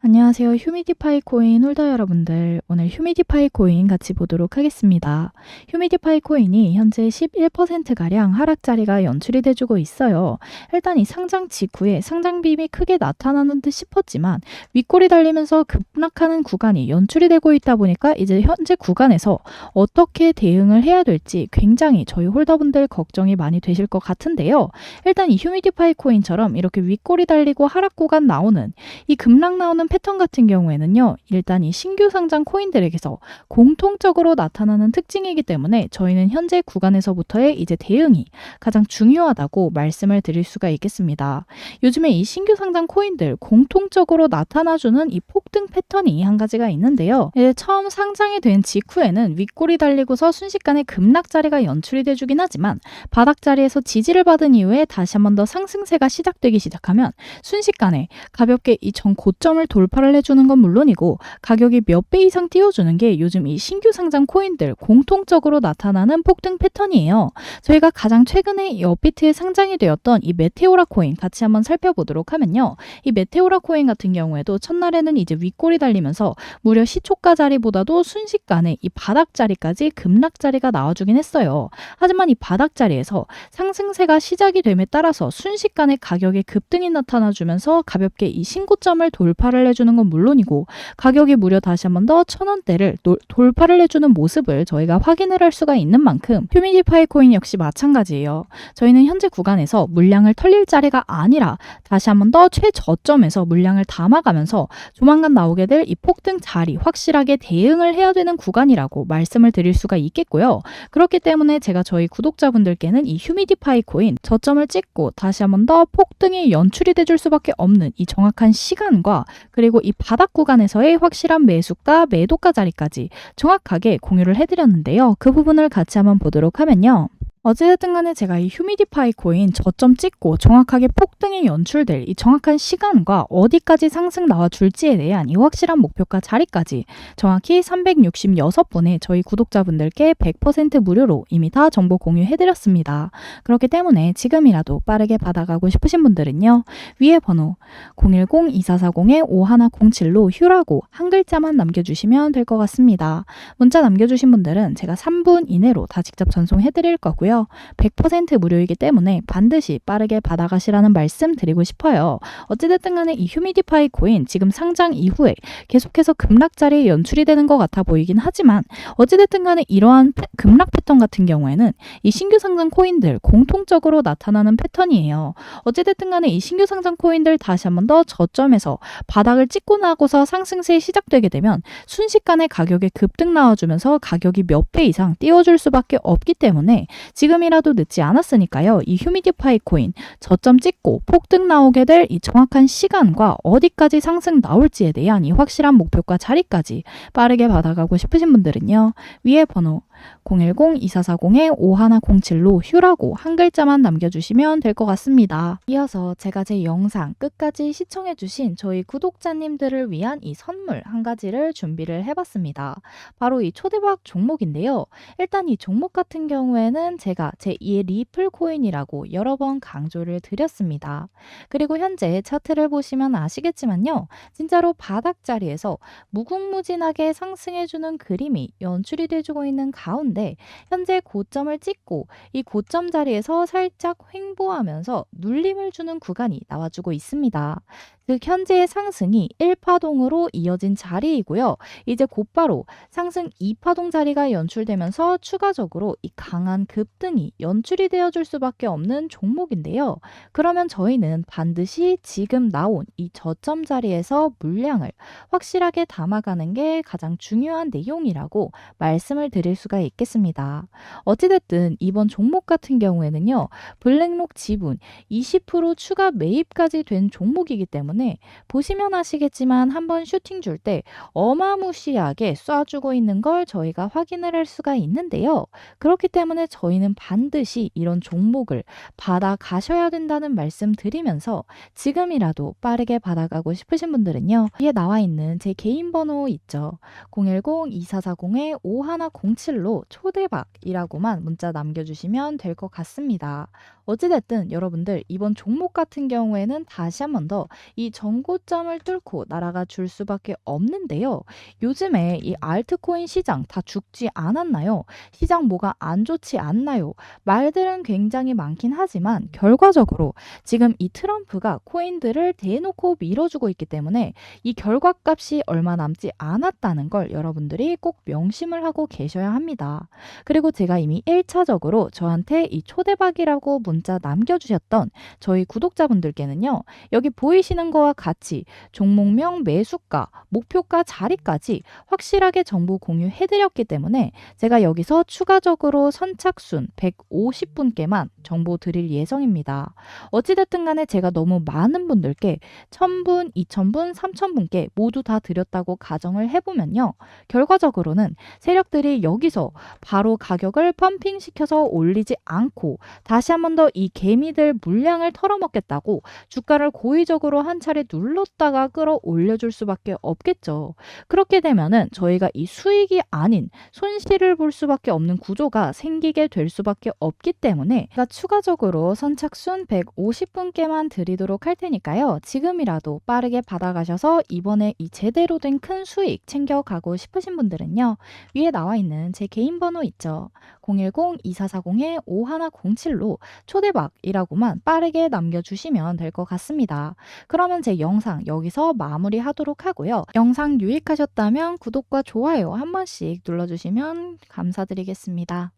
안녕하세요. 휴미디파이 코인 홀더 여러분들. 오늘 휴미디파이 코인 같이 보도록 하겠습니다. 휴미디파이 코인이 현재 11%가량 하락자리가 연출이 돼주고 있어요. 일단 이 상장 직후에 상장 빔이 크게 나타나는 듯 싶었지만 윗골이 달리면서 급락하는 구간이 연출이 되고 있다 보니까 이제 현재 구간에서 어떻게 대응을 해야 될지 굉장히 저희 홀더분들 걱정이 많이 되실 것 같은데요. 일단 이 휴미디파이 코인처럼 이렇게 윗골이 달리고 하락 구간 나오는 이 급락 나오는 패턴 같은 경우에는요, 일단 이 신규 상장 코인들에게서 공통적으로 나타나는 특징이기 때문에 저희는 현재 구간에서부터의 이제 대응이 가장 중요하다고 말씀을 드릴 수가 있겠습니다. 요즘에 이 신규 상장 코인들 공통적으로 나타나주는 이 폭등 패턴이 한 가지가 있는데요. 이제 처음 상장이 된 직후에는 윗골이 달리고서 순식간에 급락 자리가 연출이 돼주긴 하지만 바닥 자리에서 지지를 받은 이후에 다시 한 번 더 상승세가 시작되기 시작하면 순식간에 가볍게 이 전 고점을 돌파를 해주는 건 물론이고 가격이 몇 배 이상 띄워주는 게 요즘 이 신규 상장 코인들 공통적으로 나타나는 폭등 패턴이에요. 저희가 가장 최근에 이 업비트에 상장이 되었던 이 메테오라 코인 같이 한번 살펴보도록 하면요. 이 메테오라 코인 같은 경우에도 첫날에는 이제 윗골이 달리면서 무려 시초가 자리보다도 순식간에 이 바닥 자리까지 급락 자리가 나와주긴 했어요. 하지만 이 바닥 자리에서 상승세가 시작이 됨에 따라서 순식간에 가격의 급등이 나타나주면서 가볍게 이 신고점을 돌파를 해주는 건 물론이고 가격이 무려 다시 한번 더 천원대를 돌파를 해주는 모습을 저희가 확인을 할 수가 있는 만큼 휴미디파이 코인 역시 마찬가지예요. 저희는 현재 구간에서 물량을 털릴 자리가 아니라 다시 한번 더 최저점에서 물량을 담아가면서 조만간 나오게 될 이 폭등 자리 확실하게 대응을 해야 되는 구간이라고 말씀을 드릴 수가 있겠고요. 그렇기 때문에 제가 저희 구독자분들께는 이 휴미디파이 코인 저점을 찍고 다시 한번 더 폭등이 연출이 돼줄 수밖에 없는 이 정확한 시간과 그리고 이 바닥 구간에서의 확실한 매수가, 매도가 자리까지 정확하게 공유를 해드렸는데요. 그 부분을 같이 한번 보도록 하면요. 어찌됐든 간에 제가 이 휴미디파이 코인 저점 찍고 정확하게 폭등이 연출될 이 정확한 시간과 어디까지 상승 나와줄지에 대한 이 확실한 목표가 자리까지 정확히 366분의 저희 구독자분들께 100% 무료로 이미 다 정보 공유해드렸습니다. 그렇기 때문에 지금이라도 빠르게 받아가고 싶으신 분들은요. 위에 번호 010-2440-5107로 휴라고 한 글자만 남겨주시면 될 것 같습니다. 문자 남겨주신 분들은 제가 3분 이내로 다 직접 전송해드릴 거고요. 100% 무료이기 때문에 반드시 빠르게 받아가시라는 말씀 드리고 싶어요. 어찌됐든 간에 이 휴미디파이 코인 지금 상장 이후에 계속해서 급락 자리에 연출이 되는 것 같아 보이긴 하지만 어찌됐든 간에 이러한 급락 패턴 같은 경우에는 이 신규 상장 코인들 공통적으로 나타나는 패턴이에요. 어찌됐든 간에 이 신규 상장 코인들 다시 한번 더 저점에서 바닥을 찍고 나고서 상승세 시작되게 되면 순식간에 가격에 급등 나와주면서 가격이 몇 배 이상 띄워줄 수밖에 없기 때문에 지금이라도 늦지 않았으니까요. 이 휴미디파이 코인 저점 찍고 폭등 나오게 될 이 정확한 시간과 어디까지 상승 나올지에 대한 이 확실한 목표가 자리까지 빠르게 받아가고 싶으신 분들은요. 위에 번호 010-2440-5107로 휴라고 한 글자만 남겨주시면 될 것 같습니다. 이어서 제가 제 영상 끝까지 시청해주신 저희 구독자님들을 위한 이 선물 한 가지를 준비를 해봤습니다. 바로 이 초대박 종목인데요. 일단 이 종목 같은 경우에는 제가 제2의 리플 코인이라고 여러 번 강조를 드렸습니다. 그리고 현재 차트를 보시면 아시겠지만요. 진짜로 바닥 자리에서 무궁무진하게 상승해주는 그림이 연출이 돼주고 있는 가 운데 현재 고점을 찍고 이 고점 자리에서 살짝 횡보하면서 눌림을 주는 구간이 나와주고 있습니다. 즉 현재의 상승이 1파동으로 이어진 자리이고요. 이제 곧바로 상승 2파동 자리가 연출되면서 추가적으로 이 강한 급등이 연출이 되어줄 수밖에 없는 종목인데요. 그러면 저희는 반드시 지금 나온 이 저점 자리에서 물량을 확실하게 담아가는 게 가장 중요한 내용이라고 말씀을 드릴 수가 있겠습니다. 어찌됐든 이번 종목 같은 경우에는요. 블랙록 지분 20% 추가 매입까지 된 종목이기 때문에 때문에 보시면 아시겠지만 한번 슈팅 줄 때 어마무시하게 쏴주고 있는 걸 저희가 확인을 할 수가 있는데요. 그렇기 때문에 저희는 반드시 이런 종목을 받아 가셔야 된다는 말씀 드리면서 지금이라도 빠르게 받아가고 싶으신 분들은요. 위에 나와 있는 제 개인 번호 있죠. 010-2440-5107로 초대박이라고만 문자 남겨주시면 될 것 같습니다. 어찌됐든 여러분들 이번 종목 같은 경우에는 다시 한 번 더 이 전고점을 뚫고 날아가 줄 수밖에 없는데요. 요즘에 이 알트코인 시장 다 죽지 않았나요? 시장 뭐가 안 좋지 않나요? 말들은 굉장히 많긴 하지만 결과적으로 지금 이 트럼프가 코인들을 대놓고 밀어주고 있기 때문에 이 결과값이 얼마 남지 않았다는 걸 여러분들이 꼭 명심을 하고 계셔야 합니다. 그리고 제가 이미 1차적으로 저한테 이 초대박이라고 문자 남겨주셨던 저희 구독자분들께는요. 여기 보이시는 거와 같이 종목명, 매수가, 목표가 자리까지 확실하게 정보 공유해드렸기 때문에 제가 여기서 추가적으로 선착순 150분께만 정보 드릴 예정입니다. 어찌됐든 간에 제가 너무 많은 분들께 1000분, 2000분, 3000분께 모두 다 드렸다고 가정을 해보면요. 결과적으로는 세력들이 여기서 바로 가격을 펌핑시켜서 올리지 않고 다시 한번 더이 개미들 물량을 털어먹겠다고 주가를 고의적으로 한 차례 눌렀다가 끌어올려줄 수밖에 없겠죠. 그렇게 되면은 저희가 이 수익이 아닌 손실을 볼 수밖에 없는 구조가 생기게 될 수밖에 없기 때문에 제가 추가적으로 선착순 150분께만 드리도록 할 테니까요. 지금이라도 빠르게 받아가셔서 이번에 이 제대로 된 큰 수익 챙겨가고 싶으신 분들은요. 위에 나와 있는 제 개인 번호 있죠. 010-2440-5107로 초대박이라고만 빠르게 남겨주시면 될 것 같습니다. 그러면 제 영상 여기서 마무리하도록 하고요. 영상 유익하셨다면 구독과 좋아요 한 번씩 눌러주시면 감사드리겠습니다.